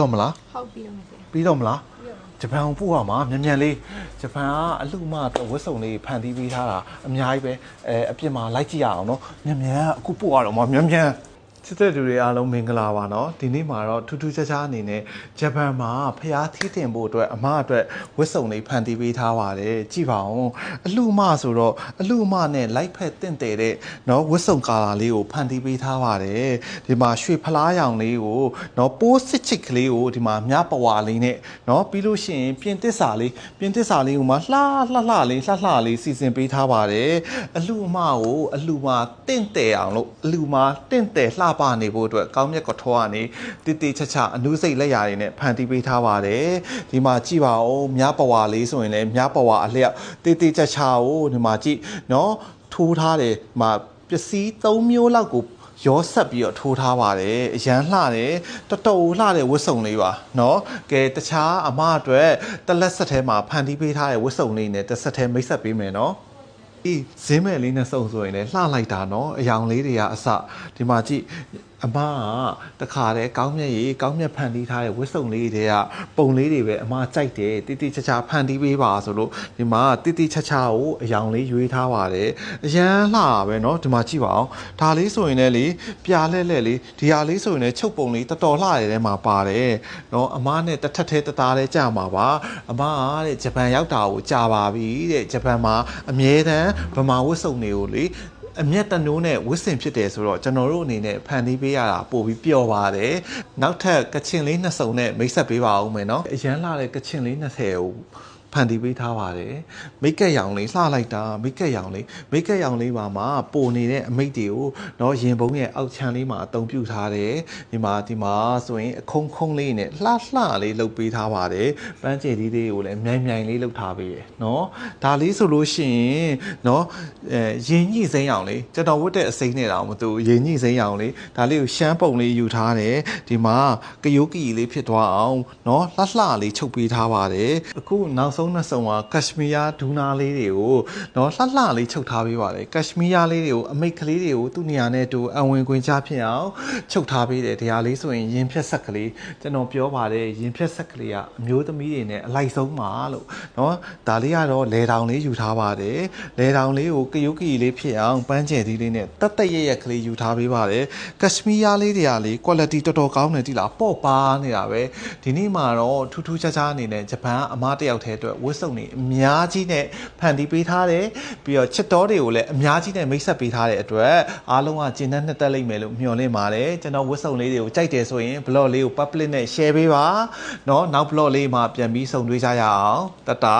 တော့မလားဟုတ်ပြီတော့မဆရာပြီးတော့မလားပြီးတော့ဂျပန်ကိုပို့ရမှာမြန်မြန်လေးဂျပန်ကအလှမတော့ဝတ်စုံလေးဖန်တီးပေးထားတာအများကြီးပဲအဲအပြစ်မှာလိုက်ကြည့်ရအောင်နော်မြန်မြန်အခုပို့ရတော့မှာမြန်မြန် ချစ်တဲ့လူတွေအားလုံးမင်္ဂလာပါနော်ဒီနေ့မှာတော့ထူးထူးခြားခြားအနေနဲ့ဂျပန်မှာဖျားသီးတင်ဖို့အတွက်အမအတွက်ဝတ်စုံလေးဖန်တီးပေးထားပါတယ်ကြည့်ပါဦးအလှမဆိုတော့အလှမနဲ့လိုက်ဖက်တင့်တယ်တဲ့နော်ဝတ်စုံကာလာလေးကိုဖန်တီးပေးထားပါတယ်ဒီမှာရွှေဖလားရောင်လေးကိုနော်ပိုးစစ်ချစ်ကလေးကိုဒီမှာမြပဝါလေးနဲ့နော်ပြီးလို့ရှိရင်ပြင်သစ္စာလေးပြင်သစ္စာလေးကိုမှလှလှလှလေးလှလှလေးစီစဉ်ပေးထားပါတယ်အလှမကိုအလှမတင့်တယ်အောင်လို့အလှမတင့်တယ်လှပနေဖို့အတွက်ကောင်းမြတ်ကထောကနေတိတိချာချာအနုစိတ်လက်ရာတွေနဲ့ဖန်တီးပေးထားပါတယ်ဒီမှာကြည့်ပါဦးမြပဝါလေးဆိုရင်လည်းမြပဝါအလျက်တိတိချာချာကိုဒီမှာကြည့်နော်ထိုးထားတယ်ဒီမှာပစ္စည်း၃မျိုးလောက်ကို ရောဆက်ပြီးတော့ထိုးထားပါတယ်အရန်လှတယ်တော်တော်လှတဲ့ဝတ်စုံလေးပါเนาะကဲတခြားအမအတွက်တလက်ဆက်ထဲမှာဖန်တီးပေးထားတဲ့ဝတ်စုံလေးနဲ့တစ်ဆက်ထဲမိတ်ဆက်ပေးမယ်เนาะ အေးဈေးမဲ့လေးနဲ့စုံဆိုရင်လည်းလှလိုက်တာနော်အယောင်လေးတွေကအစဒီမှာကြည့် အမကတခါတည်းကောင်းမြတ်ရေးကောင်းမြတ်ဖန်တီးထားတဲ့ဝတ်စုံလေးတွေကပုံလေးတွေပဲအမကြိုက်တယ်တိတိချာချာဖန်တီးပေးပါဆိုလို့ဒီမှာတိတိချာချာကိုအယောင်လေးရွေးထားပါတယ်အရန်လှပဲเนาะဒီမှာကြည့်ပါအောင်ဒါလေးဆိုရင်လည်းလေပြာလဲလဲလေးဒီဟာလေးဆိုရင်လည်းချုပ်ပုံလေးတော်တော်လှရတဲ့မှာပါတယ်เนาะအမနဲ့တစ်ထက်သေးတသားလေးကြာမှာပါအမကတဲ့ဂျပန်ရောက်တာကိုကြာပါပြီတဲ့ဂျပန်မှာအမြဲတမ်းဗမာဝတ်စုံတွေကိုလေ အမျက်တနိုးနဲ့ဝစ်စင်ဖြစ်တယ်ဆိုတော့ကျွန်တော်တို့အနေနဲ့ဖန်တီးပေးရတာပို့ပြီးပျော်ပါတယ်နောက်ထပ်ကချင်လေးနှစ်စုံနဲ့မိတ်ဆက်ပေးပါဦးမယ်နော်အရန်လာတဲ့ကချင်လေး20ကို ဖန်တီးပေးထားပါတယ်မိတ်ကက်ရောင်လေးလှလိုက်တာမိတ်ကက်ရောင်လေးမိတ်ကက်ရောင်လေးပါမှာပိုနေတဲ့အမိတ်တွေကိုနော်ရင်ဘုံရဲ့အောက်ခြံလေးမှာအသုံးပြုထားတယ်ဒီမှာဒီမှာဆိုရင်အခုံးခုံးလေးနဲ့လှလှလေးလုပ်ပေးထားပါတယ်ပန်းချေလေးတွေကိုလည်းမြိုင်မြိုင်လေးလုပ်ထားပေးတယ်နော်ဒါလေးဆိုလို့ရှိရင်နော်အဲရင်ညှိစိမ်းအောင်လေးကျွန်တော်ဝတ်တဲ့အစိမ်းနဲ့တော့မတူရင်ညှိစိမ်းအောင်လေးဒါလေးကိုရှမ်းပုံလေးယူထားတယ်ဒီမှာကယိုးကီလေးဖြစ်သွားအောင်နော်လှလှလေးချုပ်ပေးထားပါတယ်အခုနောက်ဆုံးနှစ်စုံကကက်ရှမီးယားဒူနာလေးတွေကိုနော်လှလှလေးချုပ်ထားပေးပါတယ်ကက်ရှမီးယားလေးတွေကိုအမိတ်ကလေးတွေကိုသူ့နေရာနဲ့တူအဝင်ခွင်ချဖြစ်အောင်ချုပ်ထားပေးတယ်ဒီဟာလေးဆိုရင်ရင်ဖြက်ဆက်ကလေးကျွန်တော်ပြောပါတယ်ရင်ဖြက်ဆက်ကလေးကအမျိုးသမီးတွေနဲ့အလိုက်ဆုံးပါလို့နော်ဒါလေးကတော့လေတောင်လေးယူထားပါတယ်လေတောင်လေးကိုကယုကီလေးဖြစ်အောင်ပန်းချယ်သီးလေးနဲ့တတ်တရရက်ကလေးယူထားပေးပါတယ်ကက်ရှမီးယားလေးတွေကလေး quality တော်တော်ကောင်းတယ်တိလားပေါ့ပါနေတာပဲဒီနေ့မှာတော့ထူးထူးခြားခြားအနေနဲ့ဂျပန်အမားတယောက်တည်းအတွဝတ်စုံတွေအများကြီးနဲ့ဖန်တီးပေးထားတယ်ပြီးတော့ချစ်တော်တွေကိုလည်းအများကြီးနဲ့မိတ်ဆက်ပေးထားတဲ့အတွက်အားလုံးကကျဉ်းနှံ့နှစ်သက်လိမ့်မယ်လို့မျှော်လင့်ပါတယ်ကျွန်တော်ဝတ်စုံလေးတွေကိုကြိုက်တယ်ဆိုရင် blog လေးကို public နဲ့ share ပေးပါเนาะနောက် blog လေးမှာပြန်ပြီးဆုံတွေ့ကြရအောင်တတ်တာ